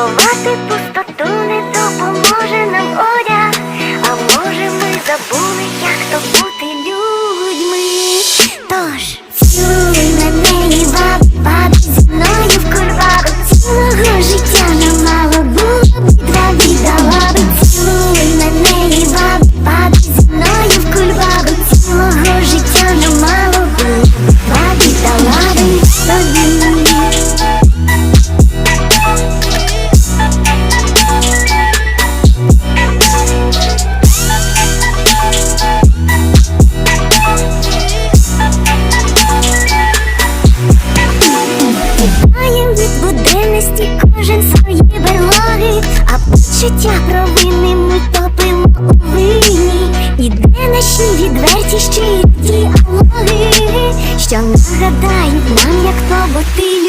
Ховати пустоту не радості кожен свої берлоги, а почуття провини ми топимо у вині. Іде наші відверті щирі діалоги, що нагадають нам, як то бути.